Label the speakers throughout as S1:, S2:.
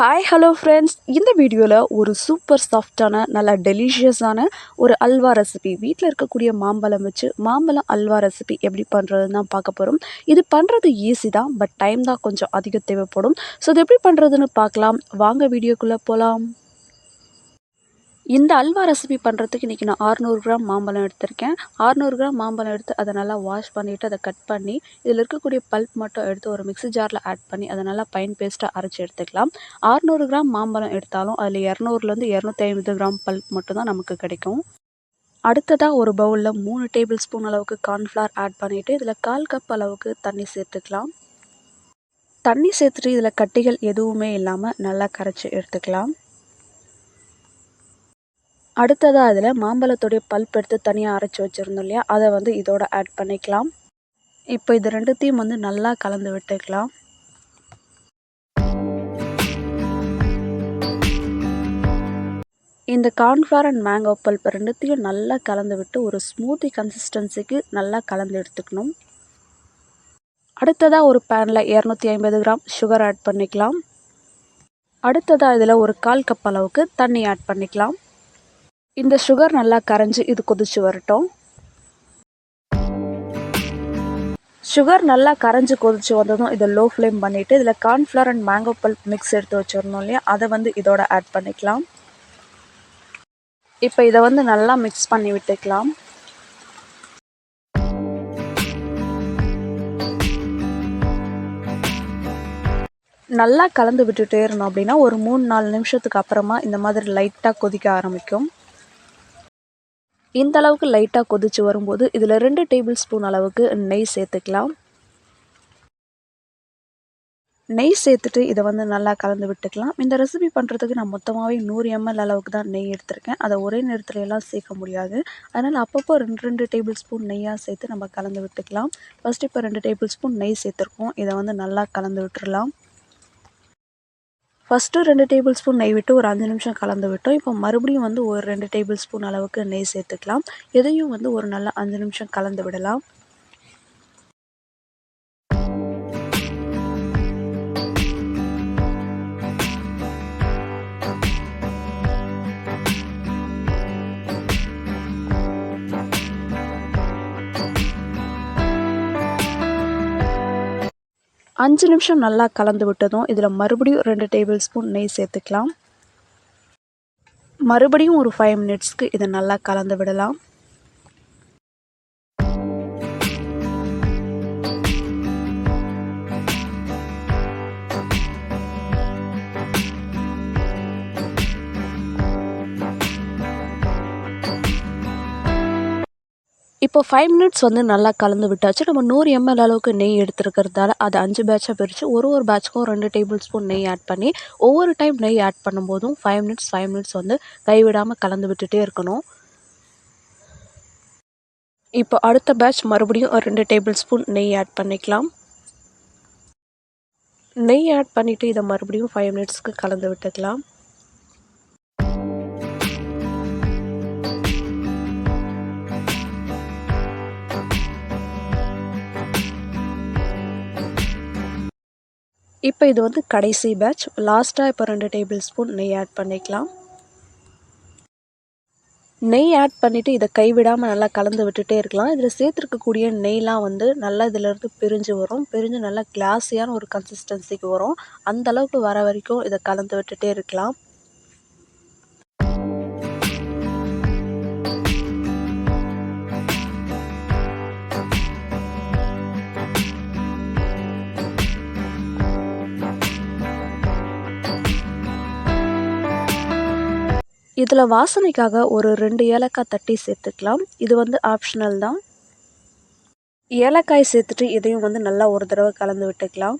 S1: Hi hello friends இந்த வீடியோவில் ஒரு சூப்பர் சாஃப்டான நல்லா டெலிஷியஸான ஒரு அல்வா ரெசிபி வீட்டில் இருக்கக்கூடிய மாம்பழம் வச்சு மாம்பழம் அல்வா ரெசிபி எப்படி பண்ணுறதுன்னு தான் பார்க்க போகிறோம் இது பண்ணுறது ஈஸி தான் பட் டைம் தான் கொஞ்சம் அதிகம் தேவைப்படும். ஸோ இது எப்படி பண்ணுறதுன்னு பார்க்கலாம். வாங்க வீடியோக்குள்ளே போகலாம் இந்த அல்வா ரெசிபி பண்ணுறதுக்கு இன்றைக்கி நான் 600 கிராம் மாம்பழம் எடுத்திருக்கேன். 600 கிராம் மாம்பழம் எடுத்து அதை நல்லா வாஷ் பண்ணிவிட்டு அதை கட் பண்ணி இதில் இருக்கக்கூடிய பல்ப் மட்டும் எடுத்து ஒரு மிக்ஸி ஜாரில் ஆட் பண்ணி அதை நல்லா பைன் பேஸ்ட்டாக அரைச்சி எடுத்துக்கலாம். 600 கிராம் மாம்பழம் எடுத்தாலும் அதில் இரநூறுலேருந்து இரநூத்தி ஐம்பது கிராம் பல்ப் மட்டும் தான் நமக்கு கிடைக்கும். அடுத்ததாக ஒரு பவுலில் மூணு டேபிள் ஸ்பூன் அளவுக்கு கார்ன்ஃப்ளவர் ஆட் பண்ணிவிட்டு இதில் கால் கப் அளவுக்கு தண்ணி சேர்த்துக்கலாம். தண்ணி சேர்த்துட்டு இதில் கட்டிகள் எதுவுமே இல்லாமல் நல்லா கரைச்சி எடுத்துக்கலாம். அடுத்ததாக அதில் மாம்பழத்துடைய பல்ப் எடுத்து தனியாக அரைச்சி வச்சுருந்தோம் இல்லையா? அதை வந்து இதோட ஆட் பண்ணிக்கலாம். இப்போ இது ரெண்டுத்தையும் வந்து நல்லா கலந்து விட்டுக்கலாம். இந்த கார்ன்ஃப்ளவர் அண்ட் மேங்கோ பல்ப் ரெண்டுத்தையும் நல்லா கலந்து விட்டு ஒரு ஸ்மூத்தி கன்சிஸ்டன்சிக்கு நல்லா கலந்து எடுத்துக்கணும். அடுத்ததாக ஒரு பேனில் இரநூத்தி ஐம்பது கிராம் சுகர் ஆட் பண்ணிக்கலாம். அடுத்ததாக இதில் ஒரு கால் கப் அளவுக்கு தண்ணி ஆட் பண்ணிக்கலாம். இந்த சுகர் நல்லா கரைஞ்சி இது கொதிச்சு வரட்டும். சுகர் நல்லா கரைஞ்சி கொதிச்சு வந்ததும் இதை லோ ஃப்ளேம் பண்ணிவிட்டு இதில் cornflour and mango pulp mix எடுத்து வச்சிடணும் இல்லையா? அதை வந்து இதோட ஆட் பண்ணிக்கலாம். இப்போ இதை வந்து நல்லா மிக்ஸ் பண்ணி விட்டுக்கலாம். நல்லா கலந்து விட்டுட்டே இருந்தோம் அப்படின்னா ஒரு மூணு நாலு நிமிஷத்துக்கு அப்புறமா இந்த மாதிரி லைட்டாக கொதிக்க ஆரம்பிக்கும். இந்த அளவுக்கு லைட்டாக கொதிச்சு வரும்போது இதில் ரெண்டு டேபிள் ஸ்பூன் அளவுக்கு நெய் சேர்த்துக்கலாம். நெய் சேர்த்துட்டு இதை வந்து நல்லா கலந்து விட்டுக்கலாம். இந்த ரெசிபி பண்ணுறதுக்கு நான் மொத்தமாகவே நூறு எம்எல் அளவுக்கு தான் நெய் எடுத்திருக்கேன். அதை ஒரே நேரத்தில் எல்லாம் சேர்க்க முடியாது. அதனால் அப்பப்போ ரெண்டு ரெண்டு டேபிள் ஸ்பூன் நெய்யாக சேர்த்து நம்ம கலந்து விட்டுக்கலாம். ஃபஸ்ட்டு இப்போ ரெண்டு டேபிள் ஸ்பூன் நெய் சேர்த்துருக்கோம். இதை வந்து நல்லா கலந்து விட்டுடலாம் ஃபஸ்ட்டு ரெண்டு டேபிள் ஸ்பூன் நெய் விட்டு ஒரு அஞ்சு நிமிஷம் கலந்து விட்டோம். இப்போ மறுபடியும் வந்து ஒரு ரெண்டு டேபிள் ஸ்பூன் அளவுக்கு நெய் சேர்த்துக்கலாம். இதையும் வந்து ஒரு நல்ல அஞ்சு நிமிஷம் கலந்து விடலாம். அஞ்சு நிமிஷம் நல்லா கலந்து விட்டதும் இதில் மறுபடியும் ரெண்டு டேபிள் ஸ்பூன் நெய் சேர்த்துக்கலாம். மறுபடியும் ஒரு ஃபைவ் மினிட்ஸ்க்கு இதை நல்லா கலந்து விடலாம். இப்போ ஃபைவ் மினிட்ஸ் வந்து நல்லா கலந்து விட்டாச்சு. நம்ம நூறு எம்எல் அளவுக்கு நெய் எடுத்துருக்கிறதால அதை அஞ்சு பேட்சாக பிரித்து ஒரு ஒரு பேட்ச்க்கும் ரெண்டு டேபிள் ஸ்பூன் நெய் ஆட் பண்ணி ஒவ்வொரு டைம் நெய் ஆட் பண்ணும்போதும் ஃபைவ் மினிட்ஸ் ஃபைவ் மினிட்ஸ் வந்து கைவிடாமல் கலந்து விட்டுட்டே இருக்கணும். இப்போ அடுத்த பேட்ச் மறுபடியும் ஒரு ரெண்டு டேபிள் ஸ்பூன் நெய் ஆட் பண்ணிக்கலாம். நெய் ஆட் பண்ணிவிட்டு இதை மறுபடியும் ஃபைவ் மினிட்ஸ்க்கு கலந்து விட்டுக்கலாம். இப்போ இது வந்து கடைசி பேட்ச் லாஸ்ட்டாக இப்போ ரெண்டு டேபிள் ஸ்பூன் நெய் ஆட் பண்ணிக்கலாம். நெய் ஆட் பண்ணிவிட்டு இதை கைவிடாமல் நல்லா கலந்து விட்டுட்டே இருக்கலாம். இதில் சேர்த்துருக்கக்கூடிய நெய்லாம் வந்து நல்லா இதிலேருந்து பிரிஞ்சு வரும். பிரிஞ்சு நல்லா கிளாஸியான ஒரு கன்சிஸ்டன்சிக்கு வரும். அந்தளவுக்கு வர வரைக்கும் இதை கலந்து விட்டுட்டே இருக்கலாம். இதில் வாசனைக்காக ஒரு ரெண்டு ஏலக்காய் தட்டி சேர்த்துக்கலாம். இது வந்து ஆப்ஷனல் தான். ஏலக்காய் சேர்த்துட்டு இதையும் வந்து நல்லா ஒரு தடவை கலந்து விட்டுக்கலாம்.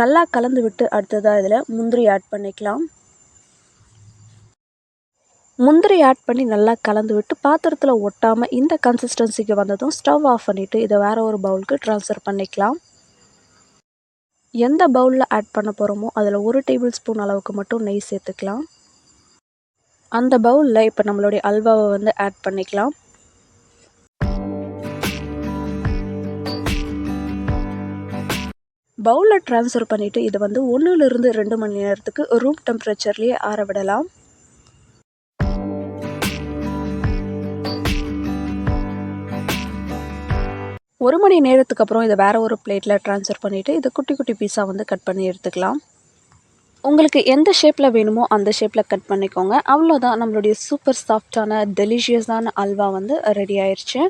S1: நல்லா கலந்து விட்டு அடுத்ததாக இதில் முந்திரி ஆட் பண்ணிக்கலாம். முந்திரி ஆட் பண்ணி நல்லா கலந்து விட்டு பாத்திரத்தில் ஒட்டாமல் இந்த கன்சிஸ்டன்சிக்கு வந்ததும் ஸ்டவ் ஆஃப் பண்ணிவிட்டு இதை வேறு ஒரு பவுலுக்கு ட்ரான்ஸ்ஃபர் பண்ணிக்கலாம். எந்த பவுலில் ஆட் பண்ண போகிறோமோ அதில் ஒரு டேபிள் ஸ்பூன் அளவுக்கு மட்டும் நெய் சேர்த்துக்கலாம். அந்த பவுலில் இப்போ நம்மளுடைய அல்வாவை வந்து ஆட் பண்ணிக்கலாம். பவுலில் ட்ரான்ஸ்ஃபர் பண்ணிவிட்டு இதை வந்து ஒன்றுலேருந்து ரெண்டு மணி நேரத்துக்கு ரூம் டெம்பரேச்சர்லேயே ஆற விடலாம். ஒரு மணி நேரத்துக்கு அப்புறம் இதை வேறு ஒரு பிளேட்டில் ட்ரான்ஸ்ஃபர் பண்ணிவிட்டு இதை குட்டி குட்டி பீஸாக வந்து கட் பண்ணி எடுத்துக்கலாம். உங்களுக்கு எந்த ஷேப்பில் வேணுமோ அந்த ஷேப்பில் கட் பண்ணிக்கோங்க. அவ்வளோதான் நம்மளுடைய சூப்பர் சாஃப்டான டெலிஷியஸான அல்வா வந்து ரெடி ஆயிடுச்சு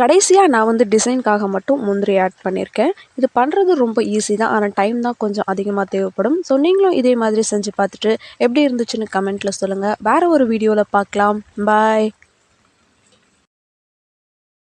S1: கடைசியாக நான் வந்து டிசைனுக்காக மட்டும் முந்திரி ஆட் பண்ணியிருக்கேன் இது பண்ணுறது ரொம்ப ஈஸி தான். ஆனால் டைம் தான் கொஞ்சம் அதிகமாக தேவைப்படும். ஸோ நீங்களும் இதே மாதிரி செஞ்சு பார்த்துட்டு எப்படி இருந்துச்சுன்னு கமெண்ட்டில் சொல்லுங்கள் வேறு ஒரு வீடியோவில் பார்க்கலாம். பாய்